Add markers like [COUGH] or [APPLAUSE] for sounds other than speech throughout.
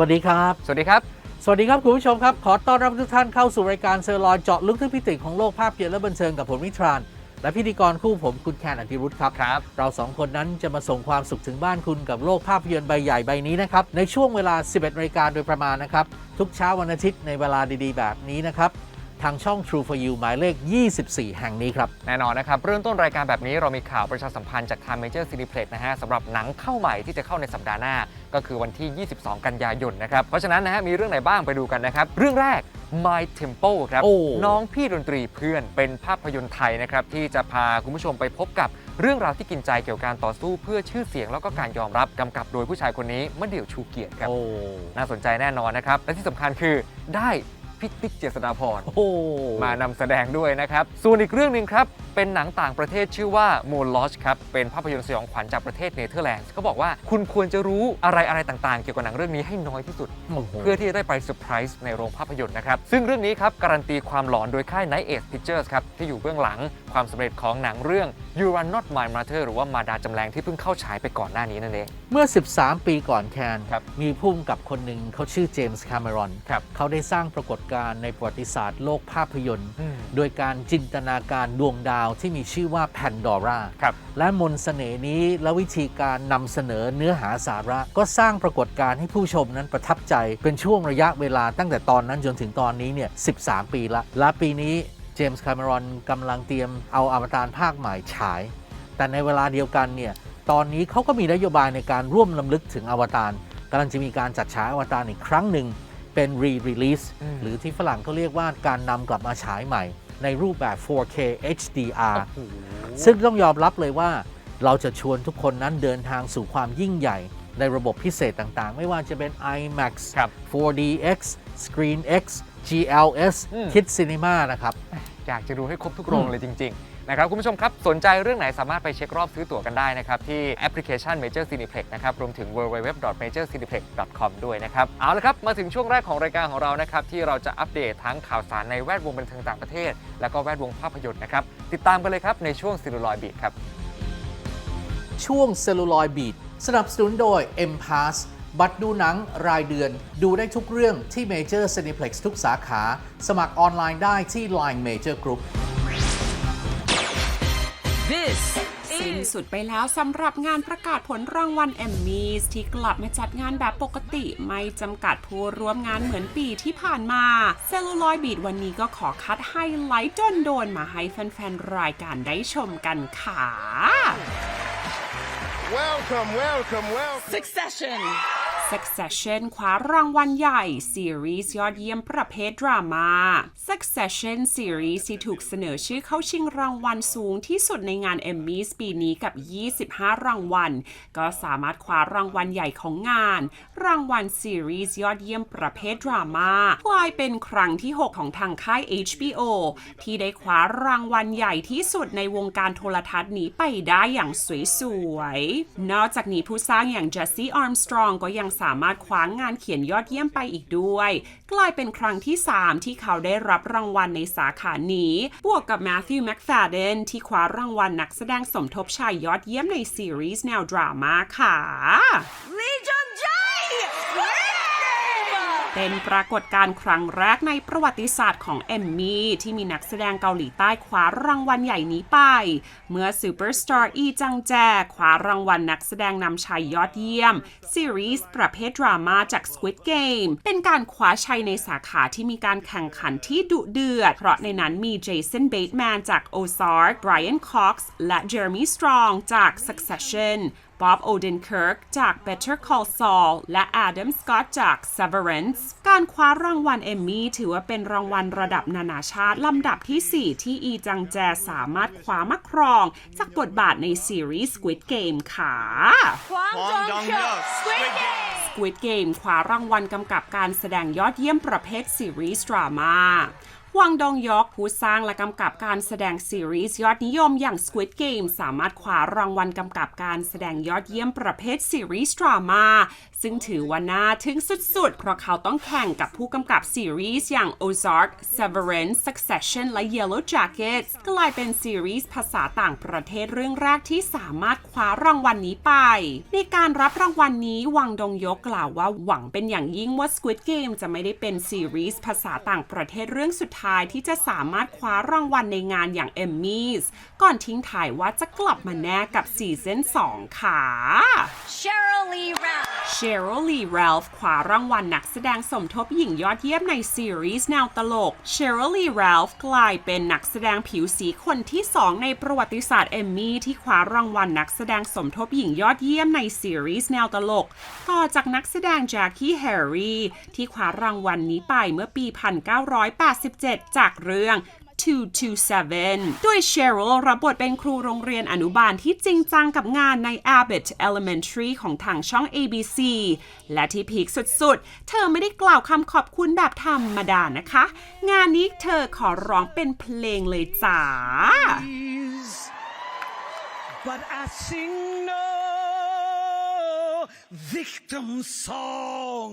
สวัสดีครับ สวัสดีครับ สวัสดีครับคุณผู้ชมครับ ขอต้อนรับทุกท่านเข้าสู่รายการเซอร์ลอยเจาะลึกทุกพิติของโลกภาพยนตร์และบันเทิงกับผมวิทราน และพิธีกรคู่ผมคุณแคนอธิรุธครับ ครับ เราสองคนนั้นจะมาส่งความสุขถึงบ้านคุณกับโลกภาพยนตร์ใบใหญ่ใบนี้นะครับ ในช่วงเวลา 11นาฬิกาโดยประมาณนะครับ ทุกเช้าวันอาทิตย์ในเวลาดีๆ แบบนี้นะครับ ทางช่อง True for You หมายเลข 24 แห่งนี้ครับ แน่นอนนะครับ เริ่มต้นรายการแบบนี้เรามีข่าวประชาสัมพันธ์จากทาง Major Cineplex นะฮะสำหรับหนังเข้าใหม่ที่จะเข้าในสัปดาห์หน้า ก็คือวันที่ 22 กันยายนนะครับ เพราะฉะนั้นนะฮะมีเรื่องไหนบ้างไปดูกันนะครับ เรื่องแรก My Tempo ครับ โอ้ น้องพี่ดนตรีเพื่อนเป็นภาพยนตร์ไทยนะครับ ที่จะพาคุณผู้ชมไปพบกับเรื่องราวที่กินใจเกี่ยวกับการต่อสู้เพื่อชื่อเสียงแล้วก็การยอมรับกำกับโดยผู้ชายคนนี้มะเดี่ยวชูเกียรติครับ โอ้ น่าสนใจแน่นอนนะครับ และที่สำคัญคือได้ พี่ติ๊กเจษฎาพรโอ้มานำแสดงด้วยนะครับ ส่วนอีกเรื่องหนึ่งครับ เป็นหนังต่างประเทศชื่อว่า m o o n Lodge ครับ เป็นภาพยนตร์สยองขวัญจากประเทศเนเธอร์แลนด์เขาบอกว่าคุณควรจะรู้อะไรอะไรต่างๆ เกี่ยวกับหนังเรื่องนี้ให้น้อยที่สุดโอ้โหเพื่อที่จะได้ไปเซอร์ไพรส์ในโรงภาพยนตร์นะครับ ซึ่งเรื่องนี้ครับการันตีความหลอนโดยค่าย Night Age Pictures ครับที่อยู่เบื้องหลังความสำเร็จของหนังเรื่อง You Are Not My Mother หรือว่ามาดาจำแรงที่เพิ่งเข้าฉายไปก่อนหน้านี้นั่นเอง เมื่อ 13 ปีก่อนแคนครับมีผู้กำกับคนหนึ่งเขาชื่อเจมส์คาเมรอนครับเขาได้สร้างปรากฏการณ์ในประวัติศาสตร์โลกภาพยนตร์ อืมโดยการจินตนาการดวงดาวที่มีชื่อว่าแพนดอร่าครับ และมนต์เสน่ห์นี้และวิธีการนำเสนอเนื้อหาสาระ ก็สร้างปรากฏการณ์ให้ผู้ชมนั้นประทับใจ เป็นช่วงระยะเวลาตั้งแต่ตอนนั้นจนถึงตอนนี้เนี่ย 13 ปีละ และปีนี้เจมส์คาเมรอนกำลังเตรียมเอาอวตารภาคใหม่ฉาย แต่ในเวลาเดียวกันเนี่ย ตอนนี้เขาก็มีนโยบายในการร่วมลำลึกถึงอวตารกำลังจะมีการจัดฉายอวตารอีกครั้งหนึ่ง เป็น re-release อืมหรือที่ฝรั่งเขาเรียกว่าการนำกลับมาฉายใหม่ ในรูปแบบ 4K HDR โอ้โหซึ่งต้องยอมรับเลยว่า เราจะชวนทุกคนนั้นเดินทางสู่ความยิ่งใหญ่ ในระบบพิเศษต่างๆ ไม่ว่าจะเป็น IMAX ครับ 4DX ScreenX GLS อืม Kids Cinema นะครับ อยากจะดูให้ครบทุกโรงเลยจริง ๆ นะครับ คุณผู้ชมครับ สนใจเรื่องไหนสามารถไปเช็ครอบซื้อตั๋วกันได้นะครับ ที่แอปพลิเคชัน Major Cineplex นะครับ รวมถึง www.majorcineplex.com ด้วยนะครับ เอาละครับ มาถึงช่วงแรกของรายการของเรานะครับ ที่เราจะอัปเดตทั้งข่าวสารในแวดวงบันเทิงต่างประเทศ และก็แวดวงภาพยนตร์นะครับติดตามกันเลยครับในช่วงซิลูลอยบีทครับช่วง Celluloid Beat สนับสนุนโดย M Pass บัตรดูหนังรายเดือน ดูได้ทุกเรื่องที่ Major Cineplex ทุกสาขา สมัครออนไลน์ได้ที่ Line Major Group This สิ้นสุดไปแล้วสำหรับงานประกาศผลรางวัลแอมมีสที่กลับมาจัดงานแบบปกติ ไม่จำกัดผู้ร่วมงานเหมือนปีที่ผ่านมาเซลลูลอยบีดวันนี้ก็ขอคัดไฮไลท์จนโดนๆมาให้แฟนๆ รายการได้ชมกันค่ะ Welcome, welcome, welcome. Succession Succession คว้ารางวัลใหญ่ ซีรีส์ยอดเยี่ยมประเภทดราม่า Succession ซีรีส์ที่ถูกเสนอชื่อเข้าชิงรางวัลสูงที่สุดในงาน Emmy ปีนี้กับ 25 รางวัล ก็สามารถคว้ารางวัลใหญ่ของงาน รางวัลซีรีส์ยอดเยี่ยมประเภทดราม่ากลายเป็นครั้งที่ 6 ของทางค่าย HBO ที่ได้คว้ารางวัลใหญ่ที่สุดในวงการโทรทัศน์นี้ไปได้อย่างสวยๆ นอกจากนี้ผู้สร้างอย่างเจสซี่อาร์มสตรองก็ยังสามารถคว้างงานเขียนยอดเยี่ยมไปอีกด้วย กลายเป็นครั้งที่ 3 ที่เขาได้รับรางวัลในสาขานี้ บวกกับแมทธิวแม็กฟาเดนที่คว้ารางวัลนักแสดงสมทบชายยอดเยี่ยมในซีรีส์แนวดราม่าค่ะ Legion Jae Win! เป็นปรากฏการณ์ครั้งแรกในประวัติศาสตร์ของเอมมี่ที่มีนักแสดงเกาหลีใต้คว้ารางวัลใหญ่นี้ไป เมื่อซูเปอร์สตาร์อีจังแจคว้ารางวัลนักแสดงนำชายยอดเยี่ยม ซีรีส์ประเภทดราม่าจาก Squid Game เป็นการคว้าชัยในสาขาที่มีการแข่งขันที่ดุเดือด เพราะในนั้นมีเจสันเบตแมนจาก Ozark Brian Cox และ Jeremy Strong จาก Succession บ๊อบโอเดนเคิร์กจาก Better Call Saul และ Adam Scott จาก Severance การคว้ารางวัลเอมมี่ถือว่าเป็นรางวัลระดับนานาชาติลำดับทีสี่4 ที่อีจังแจสามารถคว้ามาครอง จากบทบาทในซีรีส์ Squid Game ค่ะ Hwang Hwang Dong-hyuk Dong-hyuk, Squid Squid Game Squid Game คว้ารางวัลกำกับการแสดงยอดเยี่ยมประเภทซีรีส์ดราม่า วังดองยอกผู้สร้างและกำกับการแสดงซีรีส์ยอดนิยมอย่าง Squid Game สามารถคว้ารางวัลกำกับการแสดงยอดเยี่ยมประเภทซีรีส์ดราม่าซึ่งถือว่าน่าทึ่งสุดๆ เพราะเขาต้องแข่งกับผู้กำกับซีรีส์อย่าง Ozark, Severance, Succession และ Yellow Jackets กลายเป็นซีรีส์ภาษาต่างประเทศเรื่องแรกที่สามารถคว้ารางวัลนี้ไป ในการรับรางวัลนี้วังดงยกกล่าวว่าหวังเป็นอย่างยิ่งว่า Squid Game จะไม่ได้เป็นซีรีส์ภาษาต่างประเทศเรื่องสุดท้ายที่จะสามารถคว้ารางวัลในงานอย่างเอมมี่ก่อนทิ้งถ่ายว่าจะกลับมาแน่กับซีซั่น2ค่ะ Cheryl Lee Ralph. เช r ร l ลี r ร l ฟคว้ารางวัลนักแสดงสมทบหญิงยอดเยี่ยมในซีรีส์แนวตลกเช r ร l ลี r ร l ฟกลายเป็นนักแสดงผิวสีคนที่ 2 ในประวัติศาสตร์เอมมี่ที่คว้ารางวัลนักแสดงสมทบหญิงยอดเยี่ยมในซีรีส์แนวตลก ต่อจากนักแสดงแจ็คกี้แฮร์รี่ที่คว้ารางวัลนี้ไปเมื่อปี 1987จากเรื่อง227ด้วยเช r ร l รับบทเป็นครูโรงเรียนอนุบาลที่จริงจังกับงานใน Abbott Elementary ของทางช่อง ABC และที่พีคสุดๆ เธอไม่ได้กล่าวคำขอบคุณแบบธรรมดานะคะ งานนี้เธอขอร้องเป็นเพลงเลยจ้า But I sing no victim song.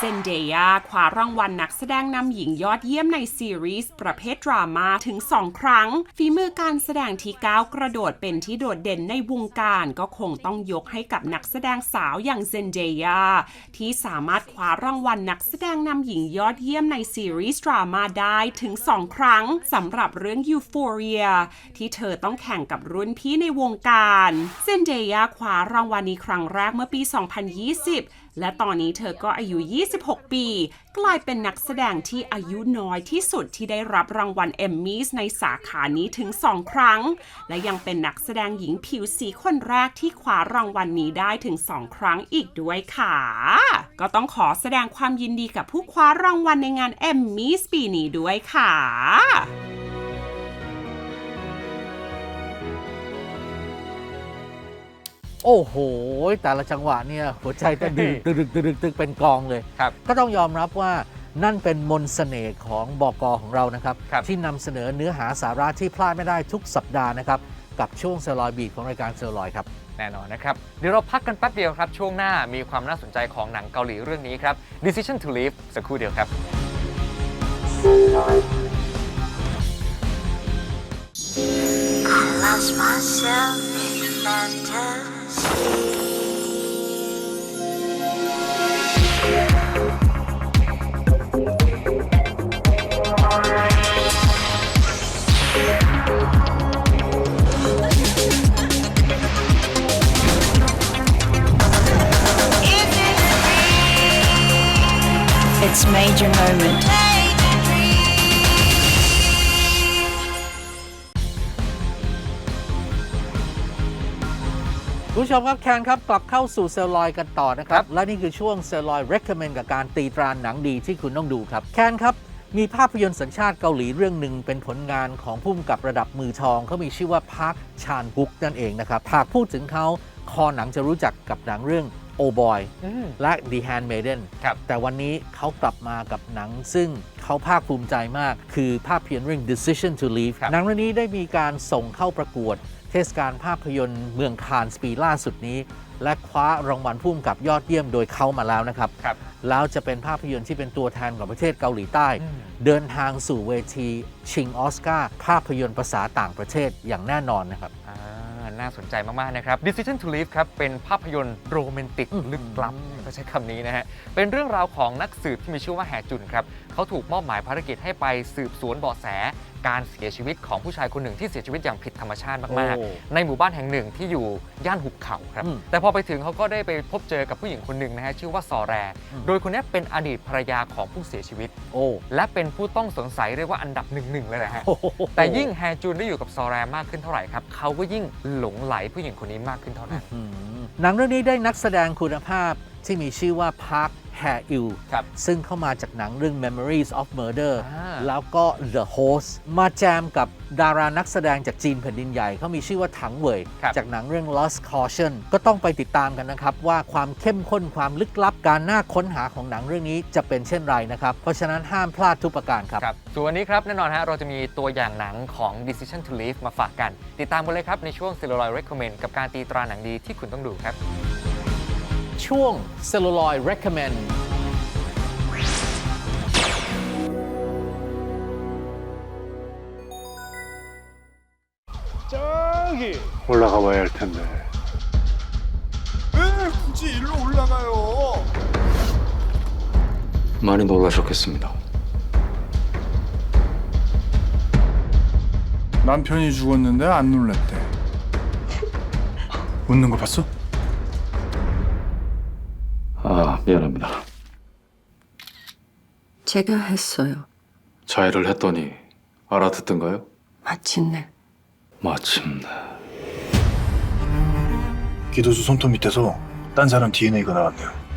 เซนเดียคว้ารางวัลนักแสดงนำหญิงยอดเยี่ยมในซีรีส์ประเภทดราม่าถึง 2 ครั้ง ฝีมือการแสดงที่ก้าวกระโดดเป็นที่โดดเด่นในวงการก็คงต้องยกให้กับนักแสดงสาวอย่างเซนเดียที่สามารถคว้ารางวัลนักแสดงนำหญิงยอดเยี่ยมในซีรีส์ดราม่าได้ถึง 2 ครั้งสำหรับเรื่อง Euphoria ที่เธอต้องแข่งกับรุ่นพี่ในวงการ เซนเดียคว้ารางวัลนี้ครั้งแรกเมื่อปี 2020 และตอนนี้เธอก็อายุ 26 ปี กลายเป็นนักแสดงที่อายุน้อยที่สุดที่ได้รับรางวัลเอมมี่ในสาขานี้ถึง 2 ครั้ง และยังเป็นนักแสดงหญิงผิวสีคนแรกที่คว้ารางวัลนี้ได้ถึง 2 ครั้งอีกด้วยค่ะ ก็ต้องขอแสดงความยินดีกับผู้คว้ารางวัลในงานเอมมี่ปีนี้ด้วยค่ะ โอ้โห แต่ละจังหวะเนี่ยหัวใจเต้นดึกตึกตึกตึกตึกตึกเป็นกองเลย ครับ ก็ต้องยอมรับว่านั่นเป็นมนต์เสน่ห์ของบอกอของเรานะครับ ครับ ที่นำเสนอเนื้อหาสาระที่พลาดไม่ได้ทุกสัปดาห์นะครับ กับช่วงเซลลอยบีของรายการเซลลอยครับ แน่นอนนะครับ เดี๋ยวเราพักกันแป๊บเดียวครับ ช่วงหน้ามีความน่าสนใจของหนังเกาหลีเรื่องนี้ครับ Decision to Leave สักครู่เดียวครับ lost myself in fantasy. It's major moment. ผู้ชมครับแคนครับกลับเข้าสู่เซลลอยกันต่อนะครัครับบและนี่คือช่วงเซลลอย recommend กับการตีตราหนังดีที่คุณต้องดูครับ แคนครับ มีภาพยนตร์สัญชาติเกาหลีเรื่องหนึ่งเป็นผลงานของผู้กำกับระดับมือทองเขามีชื่อว่าพาร์คชานฮุกนั่นเองนะครับหากพูดถึงเขาคอหนังจะรู้จักกับหนังเรื่อง โอบอยอืมและ The Handmaiden ครับแต่วันนี้เขากลับมากับหนังซึ่งเขาภาคภูมิใจมาก คือภาพยนตร์เรื่อง Decision to Leave ครับหนังเรื่องนี้ได้มีการส่งเข้าประกวด เทศกาลภาพยนตร์เมืองคานส์ปีล่าสุดนี้ และคว้ารางวัลผู้กำกับยอดเยี่ยมโดยเขามาแล้วนะครับครับแล้วจะเป็นภาพยนตร์ที่เป็นตัวแทนของประเทศเกาหลีใต้อืมเดินทางสู่เวทีชิงออสการ์ภาพยนตร์ภาษาต่างประเทศอย่างแน่นอนนะครับอ่า น่าสนใจมากๆนะครับ Decision to Leave ครับ เป็นภาพยนตร์โรแมนติกอืมลึกลับก็ใช้คำนี้นะฮะ เป็นเรื่องราวของนักสืบที่มีชื่อว่าแฮจุนครับ เขาถูกมอบหมายภารกิจให้ไปสืบสวนเบาะแส การเสียชีวิตของผู้ชายคนหนึ่งที่เสียชีวิตอย่างผิดธรรมชาติมาก โอ้ๆ ในหมู่บ้านแห่งหนึ่งที่อยู่ย่านหุบเขาครับ อืมแต่พอไปถึงเขาก็ได้ไปพบเจอกับผู้หญิงคนหนึ่งนะฮะชื่อว่าซอแร อืม โดยคนนี้เป็นอดีตภรรยาของผู้เสียชีวิต โอ้และเป็นผู้ต้องสงสัยเรียกว่าอันดับหนึ่งๆเลยนะฮะโอ้โหแต่ยิ่งแฮจูนได้อยู่กับซอแรมมากขึ้นเท่าไหร่ครับเขาก็ยิ่งหลงไหลผู้หญิงคนนี้มากขึ้นเท่านั้น อืมหนังเรื่องนี้ได้นักแสดงคุณภาพที่มีชื่อว่าพาร์ค แฮร์อิลครับ ซึ่งเข้ามาจากหนังเรื่อง Memories of Murder อ่า แล้วก็ The Host มาแจมกับดารานักแสดงจากจีนแผ่นดินใหญ่เขามีชื่อว่าถังเหวย ครับ จากหนังเรื่อง Lost Caution ก็ต้องไปติดตามกันนะครับ ว่าความเข้มข้นความลึกลับการน่าค้นหาของหนังเรื่องนี้จะเป็นเช่นไรนะครับ เพราะฉะนั้นห้ามพลาดทุกประการครับ ครับส่วนวันนี้ครับแน่นอนฮะเราจะมีตัวอย่างหนังของ Decision to Leave มาฝากกัน ติดตามกันเลยครับในช่วง Celluloid Recommend กับการตีตราหนังดีที่คุณต้องดูครับ ช่วง Celluloid Recommend 저기 올라가 봐야 할 텐데. 왜 굳이 일로 올라가요? 많이 놀라셨겠습니다. 남편이 죽었는데 안 놀랬대. 웃는 거 봤어? 미안합니다. 제가 했어요. 자해를 했더니 알아듣던가요? 마침내. 마침내. 기도수 손톱 밑에서 딴 사람 DNA가 나왔네요.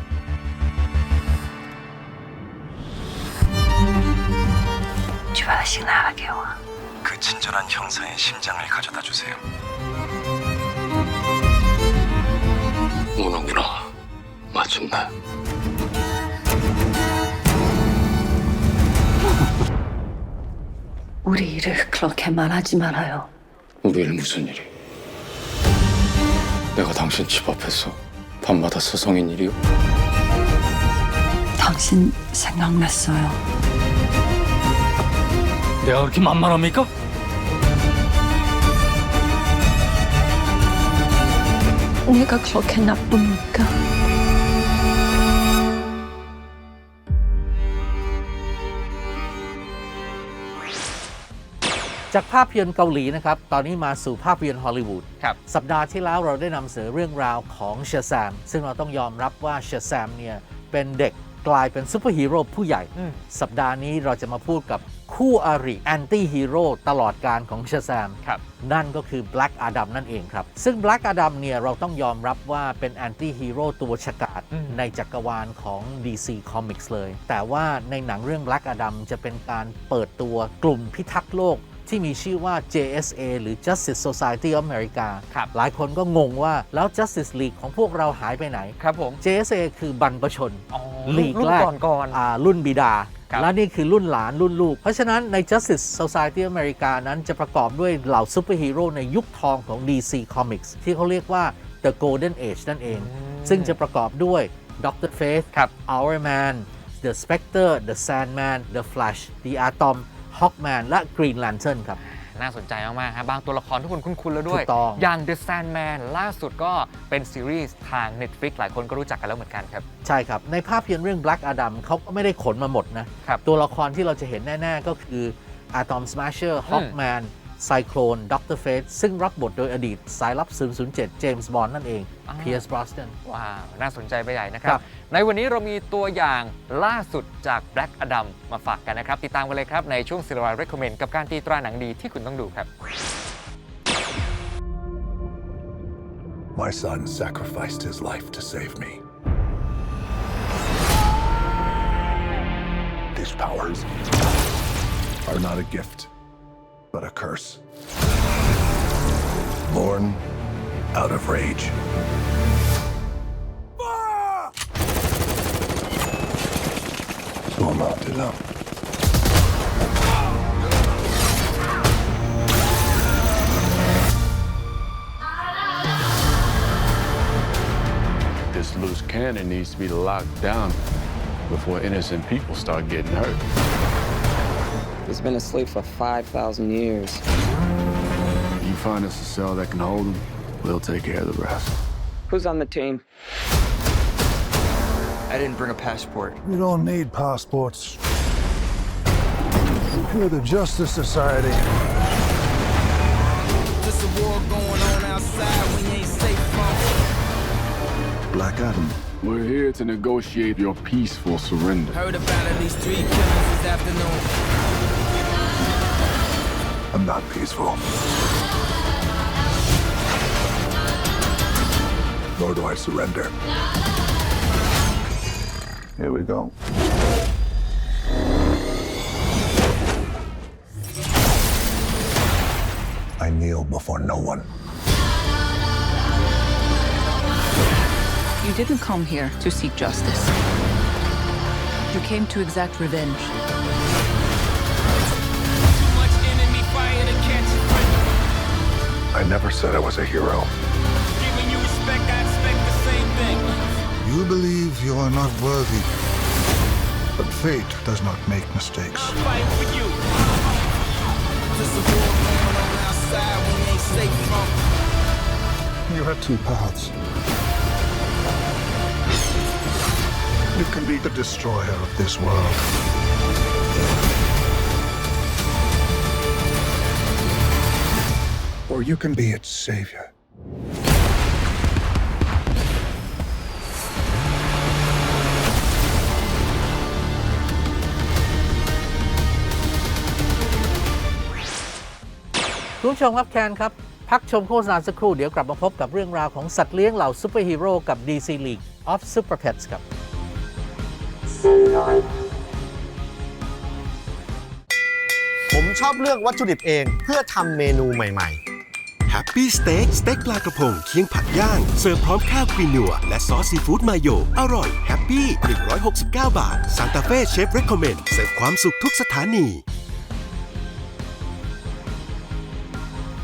그 친절한 형사의 심장을 가져다 주세요. 오는구나. 마침내. 우리 일을 그렇게 말하지 말아요. 우리 일 무슨 일이? 내가 당신 집 앞에서 밤마다 서성인 일이요? 당신 생각났어요. 내가 그렇게 만만합니까? 내가 그렇게 나쁩니까? จากภาพยนตร์เกาหลีนะครับ ตอนนี้มาสู่ภาพยนตร์ฮอลลีวูด ครับ สัปดาห์ที่แล้วเราได้นำเสนอเรื่องราวของเชซามซึ่งเราต้องยอมรับว่าเชซามเนี่ย เป็นเด็กกลายเป็นซูเปอร์ฮีโร่ผู้ใหญ่ อืม สัปดาห์นี้เราจะมาพูดกับคู่อริแอนตี้ฮีโร่ตลอดการของเชซาม ครับ นั่นก็คือ Black Adam นั่นเองครับ ซึ่ง Black Adam เนี่ยเราต้องยอมรับว่าเป็นแอนตี้ฮีโร่ตัวฉกาจอืม ในจักรวาลของ DC Comics เลย แต่ว่าในหนังเรื่อง Black Adam จะเป็นการเปิดตัวกลุ่มพิทักษ์โลก ที่มีชื่อว่า JSA หรือ Justice Society of America ครับ หลายคนก็งงว่าแล้ว Justice League ของพวกเราหายไปไหน ครับผม JSA คือบรรพชน อ๋อลีกรุ่นแรก ก่อนก่อน อ่ารุ่นบิดา ครับ และนี่คือรุ่นหลานรุ่นลูก เพราะฉะนั้นใน Justice Society of America นั้นจะประกอบด้วยเหล่าซูเปอร์ฮีโร่ในยุคทองของ DC Comics ที่เขาเรียกว่า The Golden Age นั่นเอง ซึ่งจะประกอบด้วย Dr. Fate ครับ Our Man The Spectre The Sandman The Flash The Atom Hawkman และ Green Lantern ครับ น่าสนใจมากๆครับบางตัวละครทุกคนคุ้นๆแล้วด้วยถูกต้อง อย่าง The Sandman ล่าสุดก็เป็นซีรีส์ทาง Netflix หลายคนก็รู้จักกันแล้วเหมือนกันครับ ใช่ครับ ในภาพยนตร์เรื่อง Black Adam เขาก็ไม่ได้ขนมาหมดนะครับ ตัวละครที่เราจะเห็นแน่ ๆ ก็คือ Atom Smasher Hawkman Cyclone Dr. Fate ซึ่งรับบทโดยอดีตสายลับ 007 เจมส์บอนด์นั่นเองอ่า Pierce Brosnan ว้าวน่าสนใจไปใหญ่นะคครัรับ บ ในวันนี้เรามีตัวอย่างล่าสุดจาก Black Adam มาฝากกันนะครับ ติดตามกันเลยครับในช่วง s i l v e r Recommend กับการตีตราหนังดีที่คุณต้องดูครับ My son sacrificed his life to save me. These powers are not a gift, but a curse. Born out of rage. So I'm opted out. This loose cannon needs to be locked down before innocent people start getting hurt. He's been asleep for 5,000 years. You find us a cell that can hold him, we'll take care of the rest. Who's on the team? I didn't bring a passport. We don't need passports. You're the Justice Society. There's a war going on outside we ain't safe from. Black Adam. We're here to negotiate your peaceful surrender. Heard about at least three killings this afternoon. I'm not peaceful. Nor do I surrender. Here we go. I kneel before no one. You didn't come here to seek justice. You came to exact revenge. I never said I was a hero. Giving you respect, I expect the same thing. You believe you are not worthy. But fate does not make mistakes. I'm fighting for you. There's a war going on outside we ain't safe from. You have two paths. You can be the destroyer of this world. Or you can be its savior. คุณผู้ชมครับแคนครับ พักชมโฆษณาสักครู่เดี๋ยวกลับมาพบกับเรื่องราวของสัตว์เลี้ยงเหล่าซูเปอร์ฮีโร่กับ DC League of Super Pets ครับ ผมชอบเลือกวัตถุดิบเองเพื่อทำเมนูใหม่ ๆ Happy Steak สเต็กปลากระพงเคียงผัดย่าง เสิร์ฟพร้อมข้าวควีนัว และซอสซีฟู้ดมาโย อร่อยแฮปปี้ 169 บาทซานตาเฟ่เชฟเรคคอมเมนต์เสิร์ฟความสุขทุกสถานี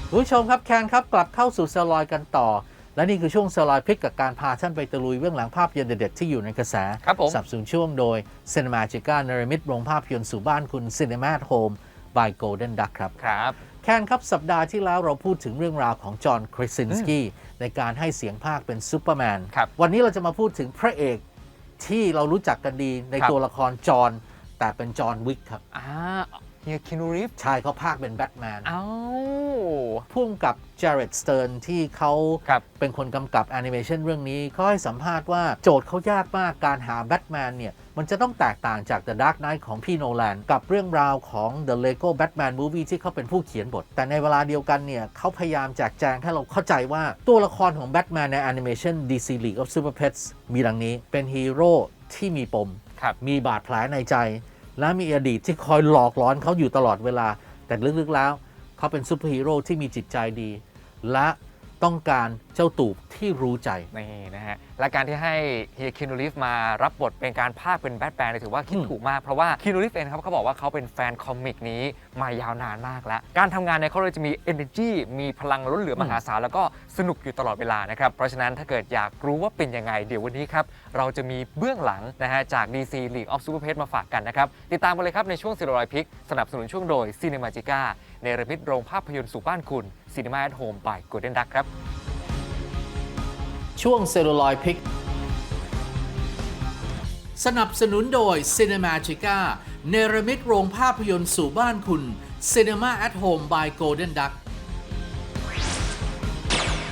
คุณผู้ชมครับแคนครับกลับเข้าสู่เซลลอยกันต่อ และนี่คือช่วงเซลลอยพลิกกับการพาท่านไปตะลุยเบื้องหลังภาพยนตร์เด็ดๆที่อยู่ในกระแสครับผมสนับสนุนช่วงโดย Cinema g i c a เนรมิตโรงภาพยนตร์สู่บ้านคุณ Cinema at Home by Golden Duck ครับ ครับ แคนครับ สัปดาห์ที่แล้วเราพูดถึงเรื่องราวของจอห์นคริสซินสกี้ในการให้เสียงภาคเป็นซูเปอร์แมน ครับวันนี้เราจะมาพูดถึงพระเอกที่เรารู้จักกันดีในครับ ตัวละครจอห์นแต่เป็นจอห์นวิกครับ อ่าเฮียคินูริฟใช่เขาภาคเป็นแบทแมน เอ้าพุ่มกับจ a เร d สเติร์นที่เขาครับเป็นคนกำกับแอนิเมชันเรื่องนี้เขาให้สัมภาษณ์ว่าโจทย์เขายากมากการหาแบทแมนเนี่ย มันจะต้องแตกต่างจาก The Dark Knight ของพี่โนแลนกับเรื่องราวของ The Lego Batman Movie ที่เขาเป็นผู้เขียนบท แต่ในเวลาเดียวกันเนี่ยเขาพยายามแจกแจงให้เราเข้าใจว่าตัวละครของแบทแมนในแอนิเมชัน DC League of Super Pets มีดังนี้เป็นฮีโร่ที่มีปม ครับ มีบาดแผลในใจ และมีอดีตที่คอยหลอกหลอนเขาอยู่ตลอดเวลา แต่ลึกๆแล้ว เขาเป็นซูเปอร์ฮีโร่ที่มีจิตใจดี และต้องการ เจ้าตูบที่รู้ใจ นี่นะฮะ และการที่ให้เฮียคินูริฟมารับบทเป็นการภาคเป็นแบทแมนเนี่ยถือว่าคิดถูกมาก เพราะว่าคินูริฟเองครับเขาบอกว่าเขาเป็นแฟนคอมิกนี้มายาวนานมากแล้ว การทำงานเนี่ยเขาเลยจะมี energy มีพลังล้นเหลือมหาศาลแล้วก็สนุกอยู่ตลอดเวลานะครับ เพราะฉะนั้นถ้าเกิดอยากรู้ว่าเป็นยังไง เดี๋ยววันนี้ครับ เราจะมีเบื้องหลังนะฮะจาก DC League of Super p e t มาฝากกันนะครับ ติดตามกันเลยครับในช่วงซีโรอยพิกสนับสนุนช่วงโดย Cinemagica ในระมิดโรงภาพยนตร์สู่บ้านคุณ Cinema at Home by Golden Duck ครับ ช่วงเซลลูลอยพิก สนับสนุนโดย Cinemagica เนรมิตโรงภาพยนตร์สู่บ้านคุณ Cinema at Home by Golden Duck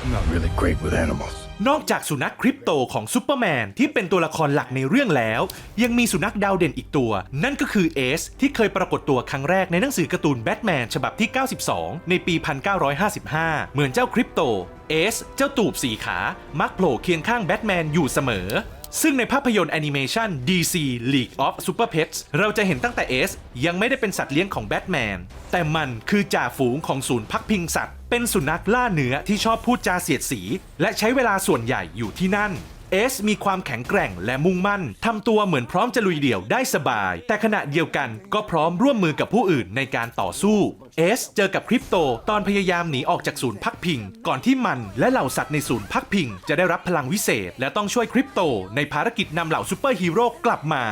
I'm not really great with animals. นอกจากสุนัขคริปโตของซูเปอร์แมนที่เป็นตัวละครหลักในเรื่องแล้ว ยังมีสุนัขดาวเด่นอีกตัว นั่นก็คือเอสที่เคยปรากฏตัวครั้งแรกในหนังสือการ์ตูนแบทแมนฉบับที่ 92 ในปี 1955 เหมือนเจ้าคริปโตเอสเจ้าตูบสีขา มักโผล่เคียงข้างแบทแมนอยู่เสมอ ซึ่งในภาพยนตร์แอนิเมชัน DC League of Super Pets เราจะเห็นตั้งแต่เอสยังไม่ได้เป็นสัตว์เลี้ยงของแบทแมนแต่มันคือจ่าฝูงของศูนย์พักพิงสัตว์เป็นสุนัขล่าเนื้อที่ชอบพูดจาเสียดสี และใช้เวลาส่วนใหญ่อยู่ที่นั่น เอสมีความแข็งแกร่งและมุ่งมั่นทำตัวเหมือนพร้อมจะลุยเดี่ยวได้สบาย แต่ขณะเดียวกันก็พร้อมร่วมมือกับผู้อื่นในการต่อสู้เอสเจอกับคริปโตตอนพยายามหนีออกจากศูนย์พักพิง ก่อนที่มันและเหล่าสัตว์ในศูนย์พักพิง จะได้รับพลังวิเศษ และต้องช่วยคริปโตในภารกิจนำเหล่าซูเปอร์ฮีโร่กลับมา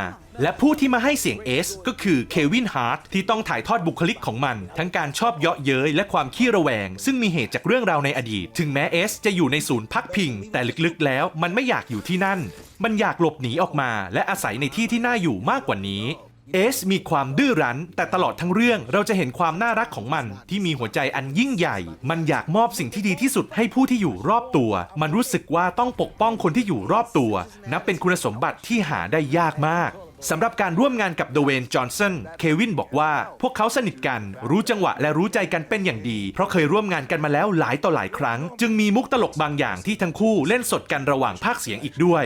และผู้ที่มาให้เสียงเอสก็คือเควินฮาร์ทที่ต้องถ่ายทอดบุคลิกของมัน ทั้งการชอบเยาะเย้ยและความขี้ระแวง ซึ่งมีเหตุจากเรื่องราวในอดีต ถึงแม้เอสจะอยู่ในศูนย์พักพิง แต่ลึกๆแล้วมันไม่อยากอยู่ที่นั่น มันอยากหลบหนีออกมา และอาศัยในที่ที่น่าอยู่มากกว่านี้ เอสมีความดื้อรั้น แต่ตลอดทั้งเรื่องเราจะเห็นความน่ารักของมันที่มีหัวใจอันยิ่งใหญ่ มันอยากมอบสิ่งที่ดีที่สุดให้ผู้ที่อยู่รอบตัว มันรู้สึกว่าต้องปกป้องคนที่อยู่รอบตัว นับเป็นคุณสมบัติที่หาได้ยากมากสำหรับการร่วมงานกับเดเวนจอห์นสัน เควินบอกว่าพวกเขาสนิทกัน รู้จังหวะและรู้ใจกันเป็นอย่างดี เพราะเคยร่วมงานกันมาแล้วหลายต่อหลายครั้ง จึงมีมุกตลกบางอย่างที่ทั้งคู่เล่นสดกันระหว่างภาคเสียงอีกด้วย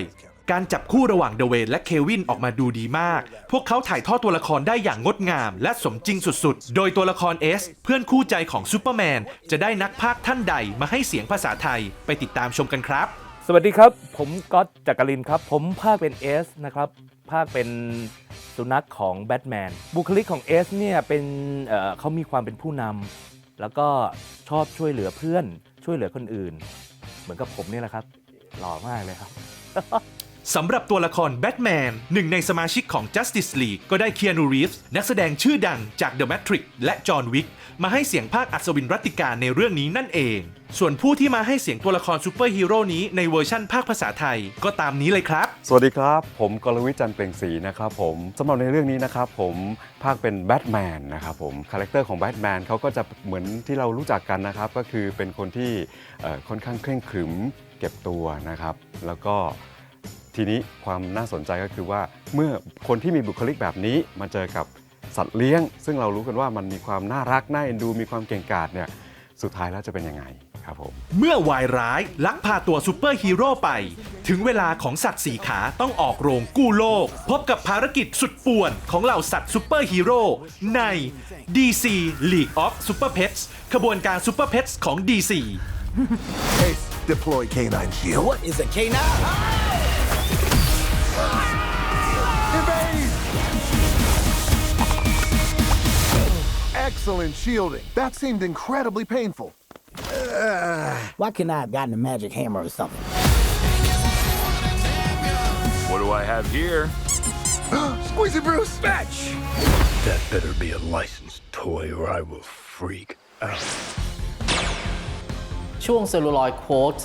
การจับคู่ระหว่างเดเวนและเควินออกมาดูดีมาก พวกเขาถ่ายทอดตัวละครได้อย่างงดงาม และสมจริงสุดๆ โดยตัวละครเอสเพื่อนคู่ใจของซูเปอร์แมน จะได้นักพากย์ท่านใดมาให้เสียงภาษาไทยไปติดตามชมกันครับ สวัสดีครับ ผมก๊อตจักรินครับ ผมภาคเป็นเอสนะครับภาคเป็นสุนัขของแบทแมนบุคลิกของเอสเนี่ยเป็นเอ่อเขามีความเป็นผู้นำแล้วก็ชอบช่วยเหลือเพื่อน ช่วยเหลือคนอื่น เหมือนกับผมเนี่ยแหละครับ หล่อมากเลยครับ สำหรับตัวละครแบทแมนหนึ่งในสมาชิกของ Justice League ก็ได้เคียนูรีฟส์นักแสดงชื่อดังจาก The Matrix และจอห์นวิกมาให้เสียงภาคอัศวินรัตติการในเรื่องนี้นั่นเอง ส่วนผู้ที่มาให้เสียงตัวละครซูเปอร์ฮีโร่นี้ในเวอร์ชั่นภาคภาษาไทยก็ตามนี้เลยครับ สวัสดีครับ ผมกรวิทย์จันทร์เปล่งศรีนะครับผมสำหรับในเรื่องนี้นะครับผมภาคเป็นแบทแมนนะครับผมคาแรคเตอร์ของแบทแมนเขาก็จะเหมือนที่เรารู้จักกันนะครับ ก็คือเป็นคนที่เอ่อค่อนข้างเคร่งขรึมเก็บตัวนะครับ แล้วก็ ทีนี้ความน่าสนใจก็คือว่าเมื่อคนที่มีบุคลิกแบบนี้มาเจอกับสัตว์เลี้ยง ซึ่งเรารู้กันว่ามันมีความน่ารักน่าเอ็นดู มีความเก่งกาจเนี่ยสุดท้ายแล้วจะเป็นยังไงครับผมเมื่อวายร้ายลักพาตัวซูเปอร์ฮีโร่ไป ถึงเวลาของสัตว์สีขาต้องออกโรงกู้โลก พบกับภารกิจสุดป่วนของเหล่าสัตว์ซูเปอร์ฮีโร่ใน DC League of Super Pets ขบวนการซูเปอร์เพ s ของ DC Ace, deploy canine shield. What is a K9? Excellent shielding. That seemed incredibly painful. Why couldn't I have gotten a magic hammer or something? What do I have here? [GASPS] Squeezy Bruce! Fetch! That better be a licensed toy or I will freak out. ช่วงเซลลูลอยโค้ด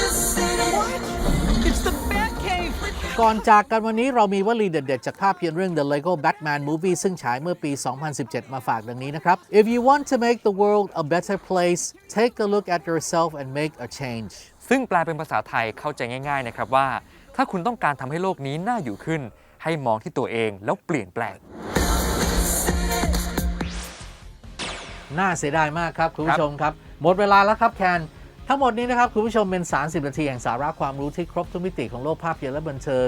It's the Batcave! ก่อนจากกันวันนี้เรามีวลีเด็ดๆ จากภาพยนตร์เรื่อง The Lego Batman Movie ซึ่งฉายเมื่อปี 2017 มาฝากดังนี้นะครับ If you want to make the world a better place take a look at yourself and make a change ซึ่งแปลเป็นภาษาไทยเข้าใจง่าย ๆ นะครับว่า ถ้าคุณต้องการทำให้โลกนี้น่าอยู่ขึ้น ให้มองที่ตัวเองแล้วเปลี่ยนแปลง น่าเสียดายมากครับคุณผู้ชมครับ หมดเวลาแล้วครับแคน ทั้งหมดนี้นะครับคุณผู้ชมเป็น 30 นาทีแห่งสาระความรู้ที่ครบทุกมิติของโลกภาพยนตร์และบันเทิง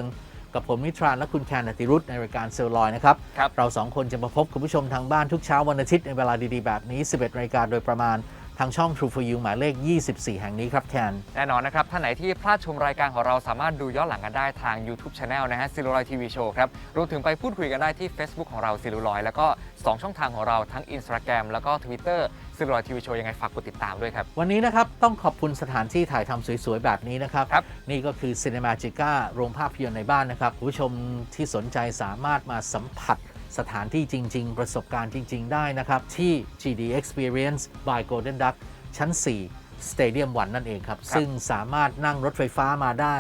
กับผมนิทรานและคุณแคนอติรุธในรายการเซลลอยนะครับเราสองคนจะมาพบคุณผู้ชมทางบ้านทุกเช้าวันอาทิตย์ในเวลาดีๆแบบนี้ 11นาฬิกาโดยประมาณ ทางช่อง True for You หมายเลข 24 แห่งนี้ครับแคนแน่นอนนะครับ ท่านไหนที่พลาดชมรายการของเราสามารถดูย้อนหลังกันได้ทาง YouTube Channel นะฮะซิลูลอยทีวีโชว์ครับ รวมถึงไปพูดคุยกันได้ที่ Facebook ของเราซิลูลอยแล้วก็ 2 ช่องทางของเราทั้ง Instagram แล้วก็ Twitter ซิลูลอยทีวีโชว์ยังไงฝากกดติดตามด้วยครับ วันนี้นะครับ ต้องขอบคุณสถานที่ถ่ายทำสวยๆ แบบนี้นะครับนี่ก็คือ Cinemagica โรงภาพยนตร์ในบ้านนะครับคุณผู้ชมที่สนใจสามารถมาสัมผัส สถานที่จริง ๆ ประสบการณ์จริง ๆ ได้นะครับ ที่ GD Experience by Golden Duck ชั้น4 Stadium 1นั่นเองครับ ซึ่งสามารถนั่งรถไฟฟ้ามาได้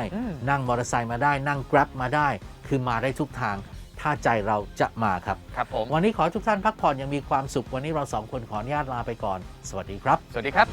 นั่งมอเตอร์ไซค์มาได้ นั่ง Grab มาได้ คือมาได้ทุกทาง ถ้าใจเราจะมาครับ ครับผม วันนี้ขอให้ทุกท่านพักผ่อนอยังมีความสุข วันนี้เราสองคนขออนุญาตลาไปก่อน สวัสดีครับ สวัสดีครับ